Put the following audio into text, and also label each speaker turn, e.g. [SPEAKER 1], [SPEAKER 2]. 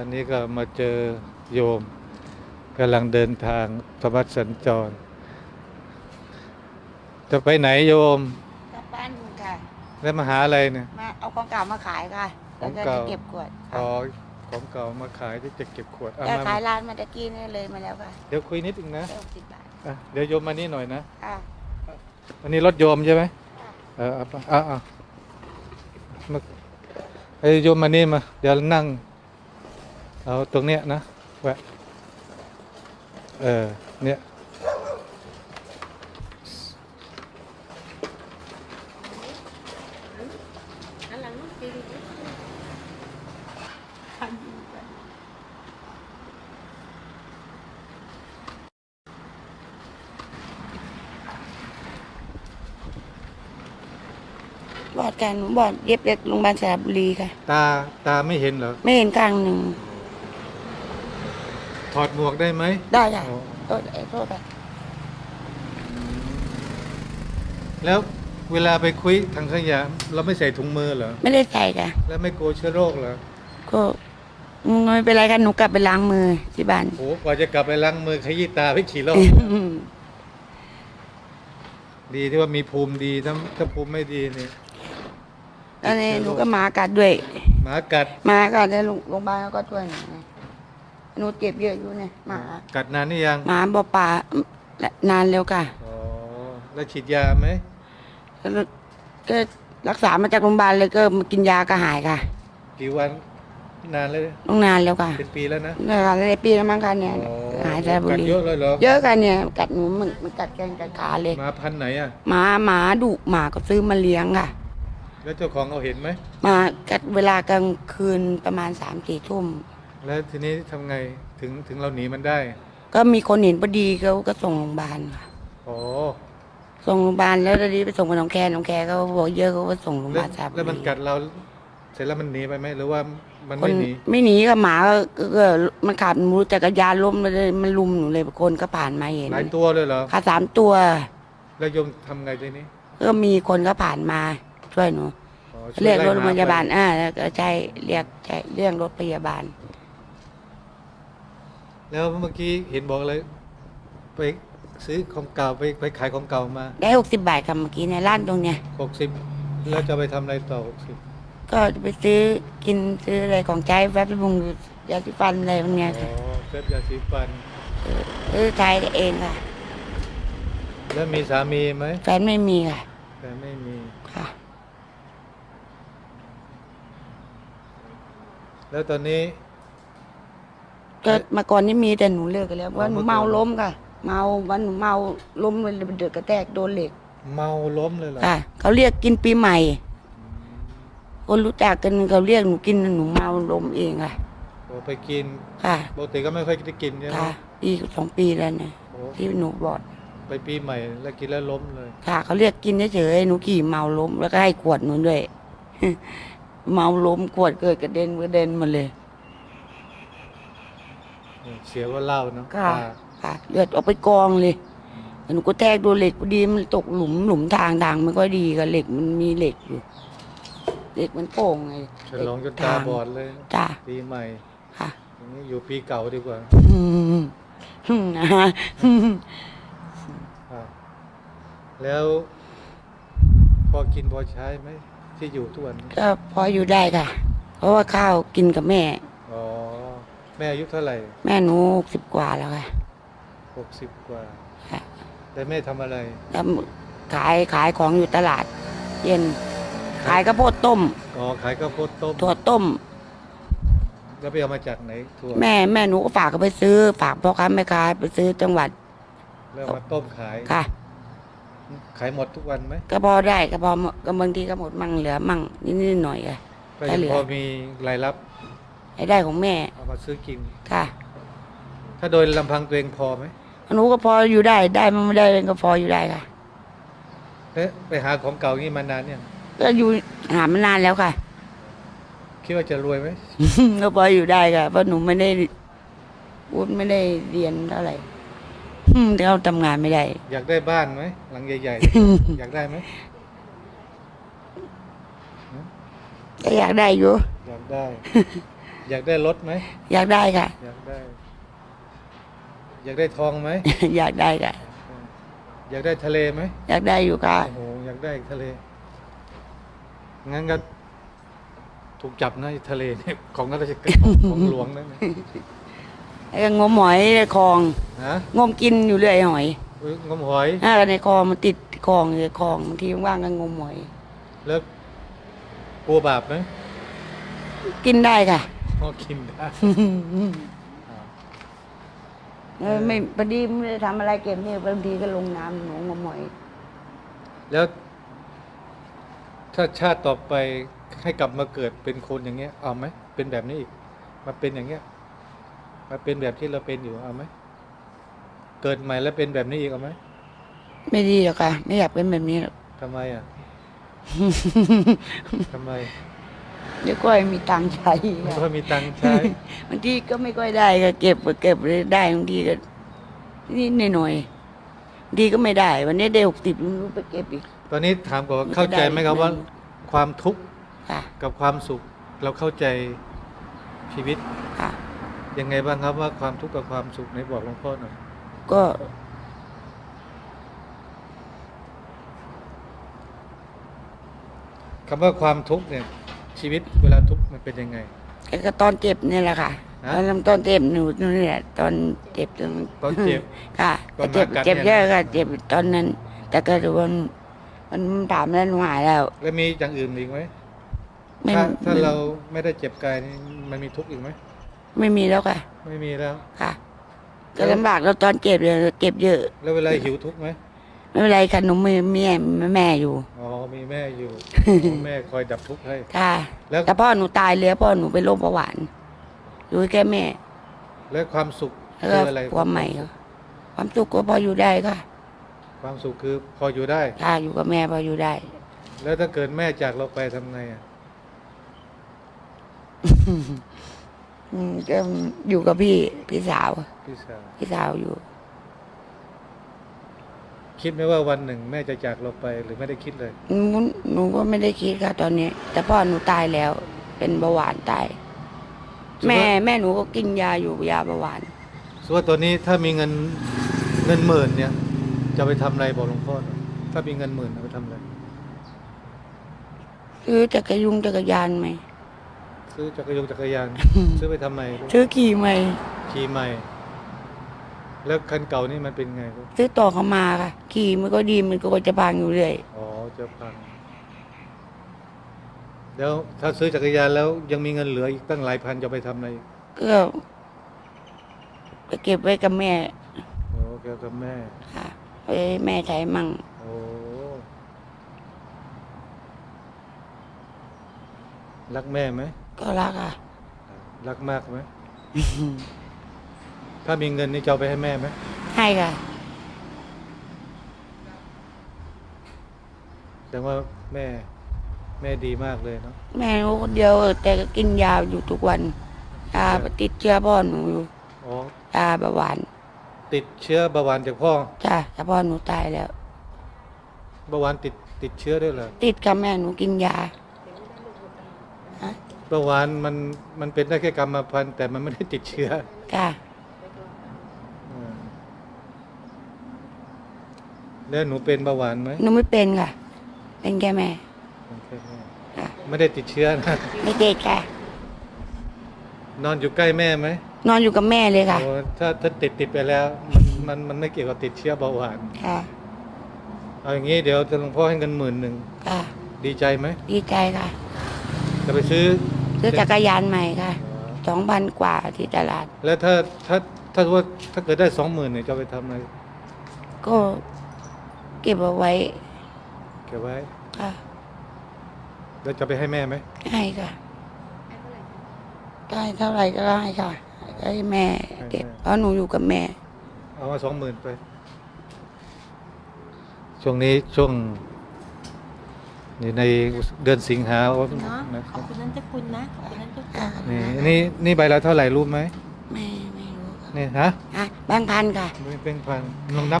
[SPEAKER 1] วันนี้ก็มาเจอโยมกำลังเดินทางธรรมสัญจร จะไปไหนโยม
[SPEAKER 2] กลับบ้านค่ะ
[SPEAKER 1] แล้วมาหาอะไรเนี่ย
[SPEAKER 2] มาเอาของเก่ามาขายค่ะ
[SPEAKER 1] ข
[SPEAKER 2] แล้
[SPEAKER 1] อ
[SPEAKER 2] ว
[SPEAKER 1] ง
[SPEAKER 2] ก็
[SPEAKER 1] เก่า
[SPEAKER 2] จะเก็บขวด
[SPEAKER 1] อ๋อของเก่ามาขายที่จะเก็บขวดเอา
[SPEAKER 2] จะ
[SPEAKER 1] มา
[SPEAKER 2] ขายร้านมาตะกี้นี่เลยมาแล้วค่ะ
[SPEAKER 1] เดี๋ยวคุยนิดนึงนะ
[SPEAKER 2] ได้หกสิบบาท
[SPEAKER 1] อะเดี๋ยวโยมมานี่หน่อยนะ
[SPEAKER 2] ค่ะ
[SPEAKER 1] อันนี้รถโยมใช่ไหมเออเอาไปเอาเอามาไอ้ยโยมมานี่มา เดี๋ยวนั่ง เอาตรงเนี้ยนะแวะเออเนี่ย
[SPEAKER 2] อันหลังนู้นจริงบอดกันหนูบอดเย็บเด็กโรงพยาบาลสระบุรีค่ะ
[SPEAKER 1] ตาตาไม่เห็นเหรอ
[SPEAKER 2] ไม่เห็นข้างหนึ่ง
[SPEAKER 1] ถ อดหมวกได้ไหม
[SPEAKER 2] ได้ค่ะ
[SPEAKER 1] อ๋อ
[SPEAKER 2] โทษเอ้ยโทษค่ะ
[SPEAKER 1] แล้วเวลาไปคุยทางขยะ เราไม่ใส่ถุงมือเหรอ
[SPEAKER 2] ไม่ได้ใส่ค่ะ
[SPEAKER 1] แล้วไม่กลัวเชื้อโรคเหรอ
[SPEAKER 2] ก็ไม่เป็นไรค่ะหนูกลับไปล้างมือที่บ้าน
[SPEAKER 1] โอ้กว่าจะกลับไปล้างมือขยี้ตาไปขี่รอบดีที่ว่ามีภูมิดีถ้าถ้าภูมิไม่ดีนี่
[SPEAKER 2] แล้วนี่หนูก็หมากัดด้วย
[SPEAKER 1] หมากัด
[SPEAKER 2] หมากัดแล้วโรงพยาบาลก็ช่วยหนูไง หนูเจ็บเยอะอยู่เนี่ยหมา
[SPEAKER 1] กัดนานนี่ยัง
[SPEAKER 2] หมาบอป่านานแล้วค่ะ
[SPEAKER 1] อ๋อแล้วฉีดยาไหม
[SPEAKER 2] แล้วก็รักษามาจากโรงพยาบาลเลยก็มากินยาก็หายค่ะ
[SPEAKER 1] กี่วันนานเลย
[SPEAKER 2] ต้องนานแล้วค่ะ
[SPEAKER 1] เป็นปีแล้วนะ
[SPEAKER 2] เนี่ยค่ะในปีแล้วมั้งค่ะเนี่ย
[SPEAKER 1] อ๋อ
[SPEAKER 2] หายแล้วบุ
[SPEAKER 1] กัด
[SPEAKER 2] รี
[SPEAKER 1] เยอะเลยเหรอ
[SPEAKER 2] เยอะกันเนี่ยกัดหนูมันมันกัดแกงกัดขาเลย
[SPEAKER 1] หมาพันธุ์ไหนอะ
[SPEAKER 2] หมาหมาดุหมาก็ซื้อมาเลี้ยงค่ะ
[SPEAKER 1] แล้วเจ้าของเขาเห็นไหม
[SPEAKER 2] มากัดเวลากลางคืนประมาณสามสี่ทุ่ม
[SPEAKER 1] แล้วทีนี้ทำไงถึงถึงเราหนีมันได้
[SPEAKER 2] ก็มีคนเห็นพอดีเขาก็ส่งโรงพยาบาลค่ะ
[SPEAKER 1] อ๋อ
[SPEAKER 2] ส่งโรงพยาบาลแล้วตอนนี้ไปส่งไปหนองแคหนองแคเขาบอกเยอะเขาก็ส่งโรงพยา
[SPEAKER 1] แล้ว
[SPEAKER 2] บาลสระบุรี
[SPEAKER 1] แล้วมันกัดเรา เสร็จแล้วมันหนีไปไหมหรือว่ามัน
[SPEAKER 2] คน
[SPEAKER 1] ไม่หนี
[SPEAKER 2] ไม่หนีค่ะหมาก็ก็ก็มันขับหนูจักรยานล้มเลยมันลุมหนูเลยคนก็ผ่านมาเห็น
[SPEAKER 1] หลายตัวเลยเหรอ
[SPEAKER 2] ค่ะสามตัว
[SPEAKER 1] แล้วโยมทำไงทีนี้
[SPEAKER 2] ก็มีคนก็ผ่านมาช่วยหนู
[SPEAKER 1] อ๋อช่ว
[SPEAKER 2] เรียกรถ
[SPEAKER 1] ไล่ห
[SPEAKER 2] พ
[SPEAKER 1] ม
[SPEAKER 2] ยาบาล
[SPEAKER 1] ไป
[SPEAKER 2] อ่าแล้วก็ใช่เรียกใช่เรียกรถพยาบาล
[SPEAKER 1] แล้วเมื่อกี้เห็นบอกเลยไปซื้อของเก่าไปไปขายของเก่ามา
[SPEAKER 2] ได้หกสิบบาทค่ะเมื่อกี้ในร้านตรงเนี้ย
[SPEAKER 1] หกสิบแล้วจะไปทำอะไรต่อหกสิบ
[SPEAKER 2] ก็ไปซื้อกินซื้ออะไรของใช้แฟบบุงยาสีฟันอะไรพวกเนี้ย
[SPEAKER 1] อ๋อ
[SPEAKER 2] ค่ะ
[SPEAKER 1] เซฟยาสีฟัน
[SPEAKER 2] ซื้อใช้เองค่ะ
[SPEAKER 1] แล้วมีสามีไหม
[SPEAKER 2] แฟนไม่มีค่ะ
[SPEAKER 1] แต่ไม่มี
[SPEAKER 2] ค่ะ
[SPEAKER 1] แล้วตอนนี้
[SPEAKER 2] ก็เมาก่อนนี่มีแต่หนูเลิกกันแล้ว
[SPEAKER 1] อ๋อ
[SPEAKER 2] ว่าหนู
[SPEAKER 1] เมื่อก่อน
[SPEAKER 2] เมาล้มค่ะ เมาวันหนูเมาล้มเลยไปเดือดกระแทกโดนเหล็ก
[SPEAKER 1] เมาล้มเลยเหรอ
[SPEAKER 2] ค่ะเขาเรียกกินปีใหม่ คนรู้จักกันเขาเรียกหนูกินหนูเมาล้มเองค่ะ
[SPEAKER 1] โอ้ไปกิน
[SPEAKER 2] ค่ะ
[SPEAKER 1] ปกติก็ไม่ค่อยได้กินใช่ไหม
[SPEAKER 2] ค่ะปีสองปีแล้วเนี่ย
[SPEAKER 1] โอ้
[SPEAKER 2] ที่หนูบอด
[SPEAKER 1] ไปปีใหม่แล้วกินแล้วล้มเลย
[SPEAKER 2] ค่ะเขาเรียกกินเฉยๆหนูขี่เมาล้มแล้วก็ให้ขวดหนูด้วยเมาล้มขวดเกิดกระเด็นกระเด็นหมาเลย
[SPEAKER 1] เสียว่าเหล้าเนาะ
[SPEAKER 2] ค่ะ
[SPEAKER 1] ตา
[SPEAKER 2] ค่ะ เลือดออกไปกองเลยหนูก็แทกโดนเหล็กพอดีมันตกหลุมหลุมทางทางไม่ค่อยดีกับเหล็กมันมีเหล็กอยู่เหล็กมันโป่งไง
[SPEAKER 1] ฉลองจนตาบอดเลย
[SPEAKER 2] จ้า
[SPEAKER 1] ปีใหม่
[SPEAKER 2] ค่ะ
[SPEAKER 1] อย่างนี้อยู่ปีเก่าดีกว่า
[SPEAKER 2] อืมอืมนะฮะ
[SPEAKER 1] อ่าแล้วพอกินพอใช้ไหมที่อยู่ทุกวันนี้
[SPEAKER 2] ก็พออยู่ได้ค่ะ เพราะว่าข้าวกินกับแม่
[SPEAKER 1] อ๋อ แม่อายุเท่าไหร่
[SPEAKER 2] แม่หนูหกสิบกว่าแล้วค่ะ
[SPEAKER 1] หกสิบกว่า
[SPEAKER 2] ค่ะ
[SPEAKER 1] แต่แม่ทำอะไร
[SPEAKER 2] แล้วขายขายของอยู่ตลาด เย็น ขายข้าวโพดต้ม
[SPEAKER 1] อ๋อขายข้าวโพดต้ม
[SPEAKER 2] ถั่วต้ม
[SPEAKER 1] แล้วไปเอามาจากไหนถั่ว
[SPEAKER 2] แม่แม่หนูก็ฝากเขาไปซื้อ ฝากพ่อค้าแม่ค้าไปซื้อจังหวัด
[SPEAKER 1] แล้วเอามาต้มขาย
[SPEAKER 2] ค่ะ
[SPEAKER 1] ขายหมดทุกวันไหม
[SPEAKER 2] ก็พอได้ก็พอก็บางทีก็หมดมั่งเหลือมั่งนิดๆหน่อยๆค่ะ
[SPEAKER 1] ก็
[SPEAKER 2] ได้
[SPEAKER 1] ยัง
[SPEAKER 2] เหลือ
[SPEAKER 1] พอมีรายรับ
[SPEAKER 2] ให้ได้ของแม่
[SPEAKER 1] เอามาซื้อกิน
[SPEAKER 2] ค่ะ
[SPEAKER 1] ถ้าโดยลำพังตัวเองพอไหม
[SPEAKER 2] หนูก็พออยู่ได้ได้มันไม่ได้ก็พออยู่ได้ค่ะ
[SPEAKER 1] เอ๊ะไปหาของเก่างี้มานานเนี่ยง
[SPEAKER 2] ก็อยู่หามานานแล้วค่ะ
[SPEAKER 1] คิดว่าจะรวยไหม
[SPEAKER 2] ก็พออยู่ได้ค่ะเพราะหนูไม่ได้วุฒิไม่ได้เรียนเท่าไหร่อืมเขาทำงานไม่ได้
[SPEAKER 1] อยากได้บ้านไหมหลังใหญ่ๆ อยากได้ไหม
[SPEAKER 2] ก็อยากได้อยู่
[SPEAKER 1] อยากได้ อยากได้รถไหม
[SPEAKER 2] อยากได้ค่ะ
[SPEAKER 1] อยากได้ อยากได้ทองไหม
[SPEAKER 2] อยากได้ค่ะ
[SPEAKER 1] อยากได้ทะเลไหม
[SPEAKER 2] อยากได้อยู่ค่ะ
[SPEAKER 1] โอ้โหอยากได้ทะเล งั้นก็ถูกจับนะไอ้ทะเลเนี่ยของราชการของหลวงนั่นนะ
[SPEAKER 2] แล้วก็งมหอยในคลอง
[SPEAKER 1] ฮะ
[SPEAKER 2] งมกินอยู่เรื่อยหอย
[SPEAKER 1] อุ๊ยงมหอย
[SPEAKER 2] ถ้าในคลองมันติดคลองเลยคลองบางทีว่างๆก็งมหอย
[SPEAKER 1] แล้วกลัวบาปไหม
[SPEAKER 2] กินได้ค่ะ
[SPEAKER 1] พอกินได้
[SPEAKER 2] เออไม่พอดีไม่ได้ทำอะไรเก็บเนี่ยบางทีก็ลงน้ำหนูงมหอย
[SPEAKER 1] แล้ว ถ้าชาติต่อไปให้กลับมาเกิดเป็นคนอย่างเงี้ย เอาไหมเป็นแบบนี้อีกมาเป็นอย่างเงี้ยมาเป็นแบบที่เราเป็นอยู่เอาไหมเกิดใหม่แล้วเป็นแบบนี้อีกเอาไหม
[SPEAKER 2] ไม่ดีหรอกค่ะ ไม่อยากเป็นแบบนี้หรอก
[SPEAKER 1] ทำไมอะ ทำไม
[SPEAKER 2] เดี๋ยวก็ไม่มีตังค์ใช้
[SPEAKER 1] มัน
[SPEAKER 2] ค่ะ
[SPEAKER 1] ก็มีตังค์ใช้
[SPEAKER 2] บางทีก็ไม่ค่อยได้ก็เก็บเก็บได้บางทีก็นิดหน่อยๆบางทีก็ไม่ได้ วันนี้ได้หกสิบไม่รู้ไปเก็บอีก
[SPEAKER 1] ตอนนี้ถามก่อนว่า
[SPEAKER 2] มันจะ
[SPEAKER 1] เข้าใจไหมครับ
[SPEAKER 2] ได้
[SPEAKER 1] ว่า ความทุกข์
[SPEAKER 2] ค่ะ
[SPEAKER 1] กับความสุข เราเข้าใจชีวิต
[SPEAKER 2] ค่ะ
[SPEAKER 1] ยังไงบ้างครับว่าความทุกข์กับความสุขในบอกหลวงพ่อหน่อย
[SPEAKER 2] ก็
[SPEAKER 1] คำว่าความทุกข์เนี่ย ชีวิตเวลาทุกข์มันเป็นยังไง
[SPEAKER 2] ก็ตอนเจ็บนี่แหละค่ะ
[SPEAKER 1] ฮะ
[SPEAKER 2] ตอนตอนเจ็บหนูนี่แหละตอนเจ็บตอน
[SPEAKER 1] ตอนเจ็บ
[SPEAKER 2] ค่ะ
[SPEAKER 1] ตอน
[SPEAKER 2] เจ็บ
[SPEAKER 1] มากัด
[SPEAKER 2] เจ็บ
[SPEAKER 1] เนี่
[SPEAKER 2] เย
[SPEAKER 1] ย
[SPEAKER 2] อะ
[SPEAKER 1] นะ
[SPEAKER 2] ค่ะ เจ็บตอนนั้น แต่ก็ถือว่ามันถามแล้วหนูหายแล้ว
[SPEAKER 1] แล้วมีอย่างอื่นอีกไหม
[SPEAKER 2] ไม่
[SPEAKER 1] ถ้าถ้า
[SPEAKER 2] ไม่
[SPEAKER 1] เราไม่ได้เจ็บกายนี่มันมีทุกข์อีกไหม
[SPEAKER 2] ไม่มีแล้วค่ะ
[SPEAKER 1] ไม่มีแล้ว
[SPEAKER 2] ค่ะก็ลำบากแล้วตอนเจ็บเลยเจ็บเยอะ
[SPEAKER 1] แล้วเวลาหิวทุกข์ไหม
[SPEAKER 2] ไม่เป็นไรค่ะหนูมีแม่แม่อยู่
[SPEAKER 1] อ๋อมีแม่อยู่ แม่คอยดับทุกข์ให้
[SPEAKER 2] ค่ะ
[SPEAKER 1] แล้ว
[SPEAKER 2] แต่พ่อหนูตายเลยพ่อหนูเป็นโรคเบาหวานอยู่แค่แม่
[SPEAKER 1] แล้วความสุข
[SPEAKER 2] แล้ว
[SPEAKER 1] คื
[SPEAKER 2] ก็
[SPEAKER 1] ออะไร
[SPEAKER 2] ความใหม่ค่ะความสุขก็พออยู่ได้ค่ะ
[SPEAKER 1] ความสุขคือพออยู่ได้
[SPEAKER 2] ค่ะอยู่กับแม่พออยู่ได้
[SPEAKER 1] แล้วถ้าเกิดแม่จากเราไปทำไงอะ
[SPEAKER 2] อืมก็อยู่กับพี่พี่สาว
[SPEAKER 1] พี่สาว
[SPEAKER 2] พี่สาวอยู่
[SPEAKER 1] คิดไหมว่าวันหนึ่งแม่จะจากเราไปหรือไม่ได้คิดเลย
[SPEAKER 2] หนูหนูก็ไม่ได้คิดค่ะตอนนี้ แต่พ่อหนูตายแล้ว เป็นเบาหวานตาย แม่แม่หนูก็กินยาอยู่ยาเบาหวาน
[SPEAKER 1] ส่วนตอนนี้ถ้ามีเงินเงินหมื่นเนี่ย จะไปทำอะไรบอกหลวงพ่อหน่อยถ้ามีเงินหมื่นเอาไปทำอะไร
[SPEAKER 2] ซื้อจักรยุงจักรยานไหม
[SPEAKER 1] ซื้อจักรยานจักรยาน ซื้อไปทำไมลูก
[SPEAKER 2] ซื้อขี่ไหม
[SPEAKER 1] ขี่ใหม่ แล้วคันเก่านี่มันเป็นไงลูก
[SPEAKER 2] ซื้อต่อเขามาค่ะ ขี่มันก็ดีมันก็จะพังอยู่เรื่อย
[SPEAKER 1] อ๋อจะพัง แล้วถ้าซื้อจักรยานแล้วยังมีเงินเหลืออีกตั้งหลายพันจะเอาไปทำอะไรอีก
[SPEAKER 2] ก็ไปเก็บไว้กับแม่
[SPEAKER 1] โอ้เกี่ยวกับแม่
[SPEAKER 2] ค่ะไว้ให้แม่ใช้มั่ง
[SPEAKER 1] โอ้รักแม่ไหม
[SPEAKER 2] ก็รักอะ
[SPEAKER 1] รักมากไหม ถ้ามีเงินนี่จะเอาไปให้แม่ไหม
[SPEAKER 2] ให้ค่ะ
[SPEAKER 1] แต่ว่าแม่แม่ดีมากเลยเนาะ
[SPEAKER 2] แม่หนูคนเดียวแต่ก็กินยาอยู่ทุกวันยาติดเชื้อพ่อหนูอยู่
[SPEAKER 1] อ๋อยา
[SPEAKER 2] เบาหวาน
[SPEAKER 1] ติดเชื้อเบาหวานจากพ่อ
[SPEAKER 2] จ้ะแต่พ่อหนูตายแล้ว
[SPEAKER 1] เบาหวานติดติดเชื้อด้วยเหรอ
[SPEAKER 2] ติดกับแม่หนูกินยา
[SPEAKER 1] เบาหวานมันมันเป็นได้แค่กรรมพันธุ์แต่มันไม่ได้ติดเชื้อ
[SPEAKER 2] จ้ะ
[SPEAKER 1] อืม แล้วหนูเป็นเบาหวานไหม
[SPEAKER 2] หนูไม่เป็นค่ะ เป็นแค่แม่
[SPEAKER 1] เป็นแค่แม่
[SPEAKER 2] ค่ะ
[SPEAKER 1] ไม่ได้ติดเชื้อนะ
[SPEAKER 2] ไม่เด็กค่ะ
[SPEAKER 1] นอนอยู่ใกล้แม่ไหม
[SPEAKER 2] นอนอยู่กับแม่เลยค่ะ
[SPEAKER 1] โอ้ถ้าถ้าติดติดไปแล้ว มันมันมันไม่เกี่ยวกับติดเชื้อเบาหวาน
[SPEAKER 2] ค่ะ
[SPEAKER 1] เอาอย่างนี้เดี๋ยวจะหลวงพ่อให้เงินหมื่นหนึ่ง
[SPEAKER 2] ค่ะ
[SPEAKER 1] ดีใจไหม
[SPEAKER 2] ดีใจค่ะ
[SPEAKER 1] จะไปซื้อ
[SPEAKER 2] ซื้อจักรยานใหม่ค่ะ
[SPEAKER 1] อ๋อ
[SPEAKER 2] สองพันกว่าที่ตลาด
[SPEAKER 1] แล้วถ้าถ้าถ้าว่าถ้าเกิดได้สองหมื่นเนี่ยจะเอาไปทำอะไร
[SPEAKER 2] ก็ เก็บเอาไว้
[SPEAKER 1] เก็บไว้
[SPEAKER 2] ค่ะ
[SPEAKER 1] แล้วจะไปให้แม่ไหม
[SPEAKER 2] ให้ค่ะได้เท่าไหร่ก็ได้ค่ะให้แม่เก็บเพราะหนูอยู่กับแม่
[SPEAKER 1] เอามาสองหมื่นไป ช่วงนี้ช่วงอยู่ในเดือนสิงหาคม
[SPEAKER 3] เนาะ
[SPEAKER 1] นะค
[SPEAKER 3] ข
[SPEAKER 1] รั
[SPEAKER 3] อบบคุณนั้นเจะคุณนะขอบคุณนั้นเจะคุณ
[SPEAKER 2] ค่ะ
[SPEAKER 1] นี่นี่นี่ใบละเท่าไหร่รู้ไหม
[SPEAKER 2] แม่ไม่รู้ค่ะ
[SPEAKER 1] นี่ฮะ
[SPEAKER 2] อะแบงค์พันค่ะ
[SPEAKER 1] เป็นพันลองนับ